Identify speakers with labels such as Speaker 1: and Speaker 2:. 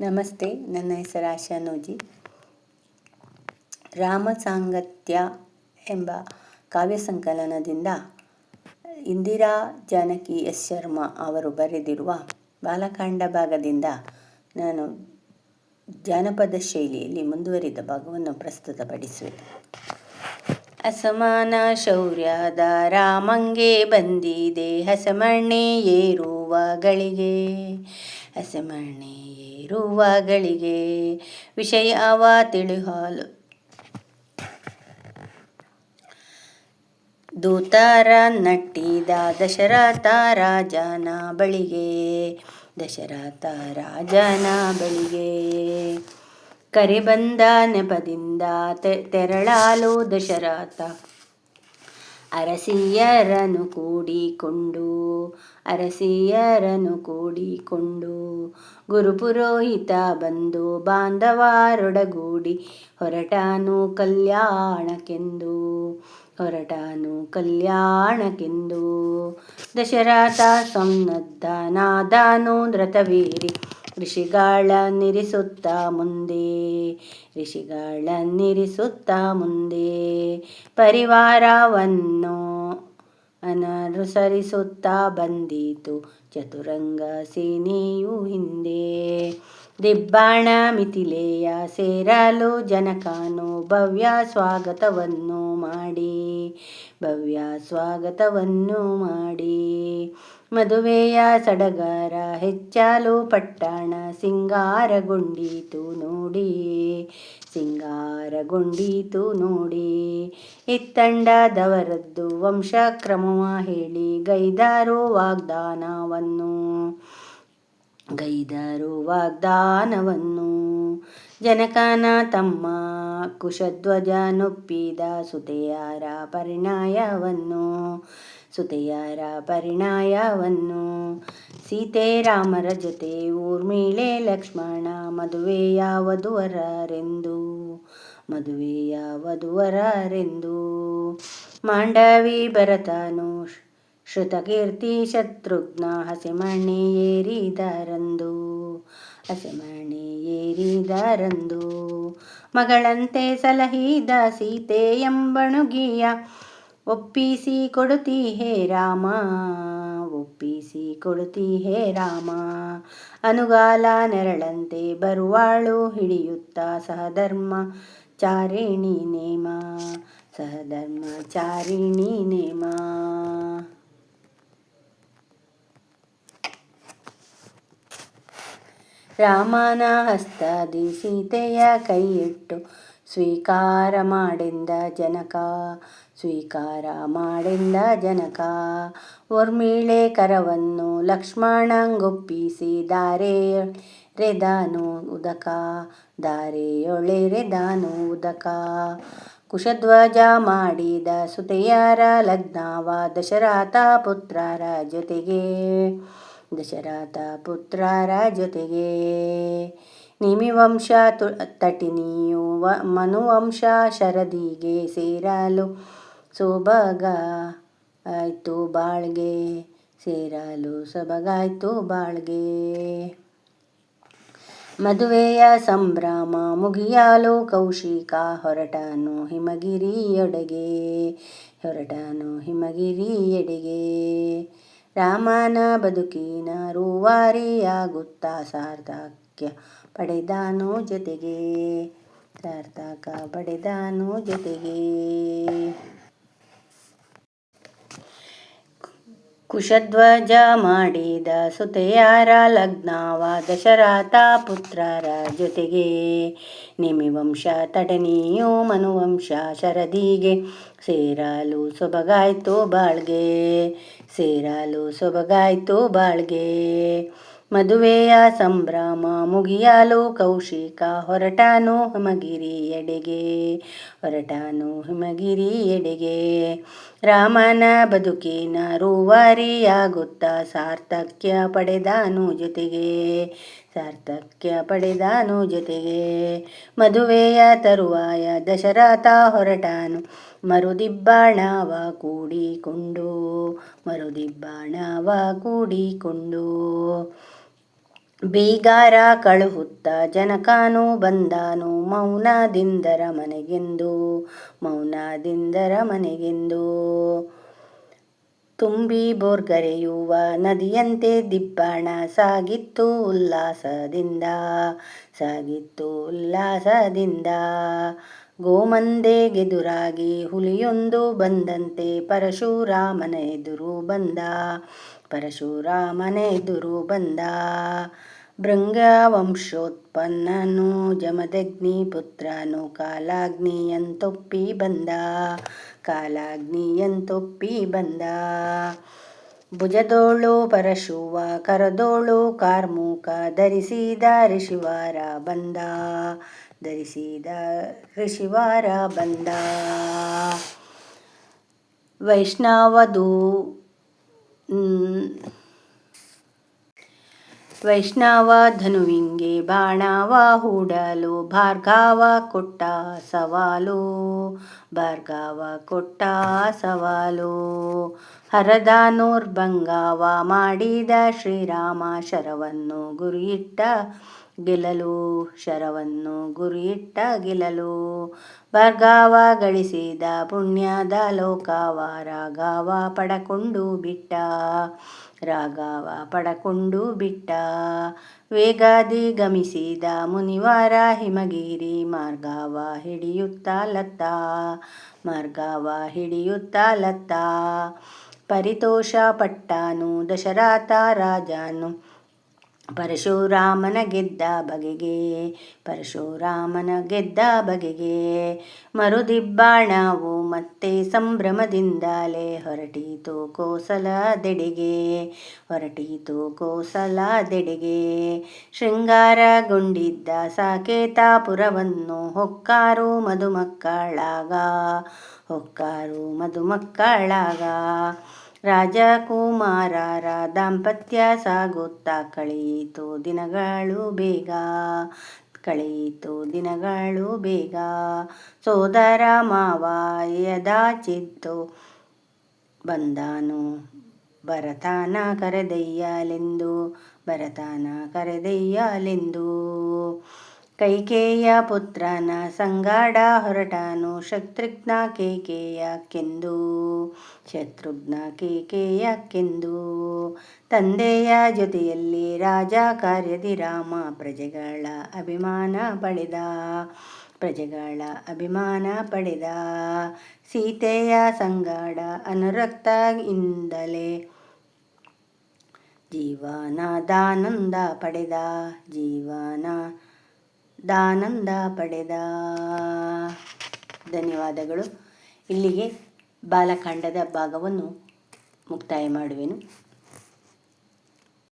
Speaker 1: ನಮಸ್ತೆ, ನನ್ನ ಹೆಸರು ಆಶಾ ನೋಜಿ. ರಾಮ ಸಾಂಗತ್ಯ ಎಂಬ ಕಾವ್ಯ ಸಂಕಲನದಿಂದ ಇಂದಿರಾ ಜಾನಕಿ ಎಸ್ ಶರ್ಮಾ ಅವರು ಬರೆದಿರುವ ಬಾಲಕಾಂಡ ಭಾಗದಿಂದ ನಾನು ಜಾನಪದ ಶೈಲಿಯಲ್ಲಿ ಮುಂದುವರಿದ ಭಾಗವನ್ನು ಪ್ರಸ್ತುತಪಡಿಸುವೆ. ಅಸಮಾನ ಶೌರ್ಯದ ರಾಮಂಗೆ ಬಂದಿದೆ ಹಸಮಣ್ಣೆ ಏರುವ ಗಳಿಗೆ. ಹಸಮಣ್ಣೆ ಏರುವ ಗಳಿಗೆ ವಿಷಯವ ತಿಳಿಹಾಲು. ದೂತಾರ ನಟ್ಟಿದ ದಶರಥ ರಾಜನ ಬಳಿಗೆ. ದಶರಥ ರಾಜನ ಬಳಿಗೆ. ಕರೆ ಬಂದ ನೆಪದಿಂದ ತೆರಳಾಲು ದಶರಥ. ಅರಸಿಯರನು ಕೂಡಿಕೊಂಡು ಅರಸಿಯರನು ಕೂಡಿಕೊಂಡು ಗುರುಪುರೋಹಿತ ಬಂದು ಬಾಂಧವರೊಡಗೂಡಿ ಹೊರಟಾನು ಕಲ್ಯಾಣಕ್ಕೆಂದು ಹೊರಟಾನು ಕಲ್ಯಾಣಕ್ಕೆಂದು. ದಶರಥ ನಾದಾನು ಧೃತವೀರಿ ಋಷಿಗಳ ನಿರಿಸುತ್ತ ಮುಂದೆ, ಋಷಿಗಳ ನಿರಿಸುತ್ತ ಮುಂದೆ ಪರಿವಾರವನ್ನು ಅನನುಸರಿಸುತ್ತಾ ಬಂದಿತು ಚತುರಂಗ ಸೇನೆಯು ಹಿಂದೆ. ದಿಬ್ಬಾಣ ಮಿಥಿಲೆಯ ಸೇರಲು ಜನಕಾನು ಭವ್ಯ ಸ್ವಾಗತವನ್ನು ಮಾಡಿ, ಭವ್ಯ ಸ್ವಾಗತವನ್ನು ಮಾಡಿ. ಮದುವೆಯ ಸಡಗರ ಹೆಚ್ಚಲು ಪಟ್ಟಣ ಸಿಂಗಾರಗೊಂಡೀತು ನೋಡಿ. ಸಿಂಗಾರಗೊಂಡೀತು ನೋಡಿ. ಇತ್ತಂಡದವರದ್ದು ವಂಶಕ್ರಮವ ಹೇಳಿ ಗೈದಾರು ವಾಗ್ದಾನವನ್ನು. ಗೈದರು ವಾಗ್ದಾನವನ್ನು. ಜನಕನ ತಮ್ಮ ಕುಶಧ್ವಜ ನೊಪ್ಪಿದ ಸುತೆಯಾರ ಪರಿಣಯವನ್ನು. ಸುತೆಯಾರ ಪರಿಣಾಯವನ್ನು. ಸೀತೆ ರಾಮರ ಜೊತೆ ಊರ್ಮಿಳೆ ಲಕ್ಷ್ಮಣ ಮದುವೆಯ ವಧುವರರೆಂದು ಮದುವೆಯ ವಧುವರರೆಂದು ಮಾಂಡವಿ ಭರತನು ಶ್ರುತಕೀರ್ತಿ ಶತ್ರುಘ್ನ ಹಸಿಮಣಿ ಏರಿದರಂದು. ಹಸಿಮಣಿ ಏರಿದರಂದು. ಮಗಳಂತೆ ಸಲಹಿದ ಸೀತೆ ಎಂಬಣುಗಿಯ ಒಪ್ಪಿಸಿ ಕೊಡುತ್ತಿ ಹೇ ರಾಮ, ಒಪ್ಪಿಸಿ ಕೊಡುತ್ತಿ ಹೇ ರಾಮ. ಅನುಗಾಲ ನೆರಳಂತೆ ಬರುವಾಳು ಹಿಡಿಯುತ್ತ ಸಹಧರ್ಮ ಚಾರಿಣಿ ನೇಮ, ಸಹಧರ್ಮ ಚಾರಿಣಿ ನೇಮ. ರಾಮನ ಹಸ್ತದಿ ಸೀತೆಯ ಕೈಯಿಟ್ಟು ಸ್ವೀಕಾರ ಮಾಡಿಂದ ಜನಕ ಸ್ವೀಕಾರ ಮಾಡಿಂದ ಜನಕ. ಉರ್ಮಿಳೆ ಕರವನ್ನು ಲಕ್ಷ್ಮಣಂಗೊಪ್ಪಿಸಿ ರೆದಾನು ಉದಕ ರೆದಾನು ಉದಕ. ಕುಶಧ್ವಜ ಮಾಡಿದ ಸುತೆಯರ ಲಗ್ನವ ದಶರಥ ಪುತ್ರರ ಜೊತೆಗೆ. ದಶರಥ ಪುತ್ರರ ಜೊತೆಗೆ. ನಿಮಿವಂಶ ತಟಿನಿಯು ಮನುವಂಶ ಶರದಿಗೆ ಸೇರಲು ಸೊಬಗ ಆಯ್ತು ಬಾಳ್ಗೆ, ಸೇರಲು ಸೊಬಗಾಯ್ತು ಬಾಳ್ಗೆ. ಮದುವೆಯ ಸಂಭ್ರಮ ಮುಗಿಯಲು ಕೌಶಿಕ ಹೊರಟನು ಹಿಮಗಿರಿಯೊಡೆಗೆ ಹೊರಟನು ಹಿಮಗಿರಿಯೆಡೆಗೆ ರಾಮನ ಬದುಕಿನ ರೂವಾರಿಯಾಗುತ್ತ ಸಾರ್ಥಕ್ಯ ಪಡೆದಾನು ಜೊತೆಗೆ, ಸಾರ್ಥಕ ಪಡೆದಾನು ಜೊತೆಗೆ. ಕುಶಧ್ವಜ ಮಾಡಿದ ಸುತೆಯಾರ ಲಗ್ನವ ದಶರಥ ಪುತ್ರರ ಜೊತೆಗೆ. ನಿಮಿವಂಶ ತಡನಿಯು ಮನುವಂಶ ಶರದಿಗೆ. ಸೇರಲು ಸೊಬಗಾಯ್ತು ಬಾಳ್ಗೆ. ಸೇರಲು ಸೊಬಗಾಯ್ತು ಬಾಳ್ಗೆ. ಮದುವೆಯ ಸಂಭ್ರಮ ಮುಗಿಯಲು ಕೌಶಿಕ ಹೊರಟಾನು ಹಿಮಗಿರಿ ಎಡೆಗೆ ಹೊರಟಾನು ಹಿಮಗಿರಿ ಎಡೆಗೆ. ರಾಮನ ಬದುಕಿನ ರೂವಾರಿಯಾಗುತ್ತ ಸಾರ್ಥಕ್ಯ ಪಡೆದಾನು ಜೊತೆಗೆ, ಸಾರ್ಥಕ್ಯ ಪಡೆದಾನು ಜೊತೆಗೆ. ಮದುವೆಯ ತರುವಾಯ ದಶರಥ ಹೊರಟಾನು, ಮರುದಿಬ್ಬಾಣವ ಕೂಡಿಕೊಂಡು ಮರುದಿಬ್ಬಾಣವ ಕೂಡಿಕೊಂಡು. ಬೀಗಾರ ಕಳುಹುತ್ತ ಜನಕಾನು ಬಂದಾನು ಮೌನದಿಂದರ ಮನೆಗೆಂದು ಮೌನದಿಂದರ ಮನೆಗೆಂದು. ತುಂಬಿ ಬೋರ್ಗರೆಯುವ ನದಿಯಂತೆ ದಿಬ್ಬಣ ಸಾಗಿತ್ತು ಉಲ್ಲಾಸದಿಂದ ಸಾಗಿತ್ತು ಉಲ್ಲಾಸದಿಂದ. ಗೋಮಂದೆಗೆದುರಾಗಿ ಹುಲಿಯೊಂದು ಬಂದಂತೆ ಪರಶುರಾಮನ ಎದುರು ಬಂದ. ಪರಶುರಾಮನ ಎದುರು ಬಂದ. ಭೃಂಗವಂಶೋತ್ಪನ್ನನು ಜಮದಗ್ನಿ ಪುತ್ರನು ಕಾಲಾಗ್ನಿಯಂತೊಪ್ಪಿ ಬಂದ. ಕಾಲಾಗ್ನಿಯಂತೊಪ್ಪಿ ಬಂದ. ಭುಜದೋಳು ಪರಶುವ ಕರದೋಳು ಕಾರ್ಮುಕ ಧರಿಸಿದ ಋಷಿವಾರ ಬಂದ. ಧರಿಸಿದ ಋಷಿವಾರ ಬಂದ. ವೈಷ್ಣವದು ವೈಷ್ಣವ ಧನುವಿಂಗೆ ಬಾಣವ ಹೂಡಲು, ಭಾರ್ಗವ ಕೊಟ್ಟ ಸವಾಲು, ಭಾರ್ಗವ ಕೊಟ್ಟ ಸವಾಲು. ಹರದಾನೋರ್ಭಂಗವ ಮಾಡಿದ ಶ್ರೀರಾಮ ಶರವನ್ನು ಗುರಿಯಿಟ್ಟ ಗೆಲ್ಲಲು ಶರವನ್ನು ಗುರಿಯಿಟ್ಟ ಗೆಲ್ಲಲು. ಭಾರ್ಗವ ಗಳಿಸಿದ ಪುಣ್ಯದ ಲೋಕವ ರಾಘವ ಪಡಕೊಂಡು ಬಿಟ್ಟ. ರಾಘವ ಪಡಕೊಂಡು ಬಿಟ್ಟ. ವೇಗಾದಿ ಗಮಿಸಿದ ಮುನಿವಾರ ಹಿಮಗಿರಿ ಮಾರ್ಗವ ಹಿಡಿಯುತ್ತಲತ್ತ ಮಾರ್ಗವ ಹಿಡಿಯುತ್ತಲತ್ತ ಪರಿತೋಷ ಪಟ್ಟನು ದಶರಥ ರಾಜನು ಪರಶುರಾಮನ ಗೆದ್ದ ಬಗೆಗೆ, ಪರಶುರಾಮನ ಗೆದ್ದ ಬಗೆಗೆ. ಮರುದಿಬ್ಬಾಣವು ಮತ್ತೆ ಸಂಭ್ರಮದಿಂದಲೇ ಹೊರಟೀತು ಕೋಸಲದೆಡೆಗೆ ಹೊರಟೀತು ಕೋಸಲದೆಡೆಗೆ. ಶೃಂಗಾರಗೊಂಡಿದ್ದ ಸಾಕೇತಾಪುರವನ್ನು ಹೊಕ್ಕಾರು ಮಧುಮಕ್ಕಳಾಗ ಹೊಕ್ಕಾರು ಮಧುಮಕ್ಕಳಾಗ ರಾಜಕುಮಾರರ ದಾಂಪತ್ಯ ಸಾಗುತ್ತಾ ಕಳೆಯಿತು ದಿನಗಳು ಬೇಗ. ಕಳೆಯಿತು ದಿನಗಳು ಬೇಗ. ಸೋದರ ಮಾವ ಯದಾಚಿತ್ತು ಬಂದಾನು. ಭರತನ ಕರೆದಯ್ಯಲೆಂದು ಭರತನ ಕರೆದಯ್ಯಲೆಂದು. ಕೈಕೇಯ ಪುತ್ರನ ಸಂಗಾಡ ಹೊರಟಾನು, ಶತ್ರುಘ್ನ ಕೆಂದು, ಶತ್ರುಘ್ನ ಕೇಕೆಯಕ್ಕೆಂದು ತಂದೆಯ ಜೊತೆಯಲ್ಲಿ ರಾಜ ಕಾರ್ಯದಿ ರಾಮ ಪ್ರಜೆಗಳ ಅಭಿಮಾನ ಪಡೆದ, ಪ್ರಜೆಗಳ ಅಭಿಮಾನ ಪಡೆದ. ಸೀತೆಯ ಸಂಗಾಡ ಅನುರಕ್ತಯಿಂದಲೇ ಜೀವನದಾನಂದ ಪಡೆದ, ಜೀವನ ದಾನಂದ ಪಡೆದ. ಧನ್ಯವಾದಗಳು. ಇಲ್ಲಿಗೆ ಬಾಲಕಾಂಡದ ಭಾಗವನ್ನು ಮುಕ್ತಾಯ ಮಾಡುವೆನು.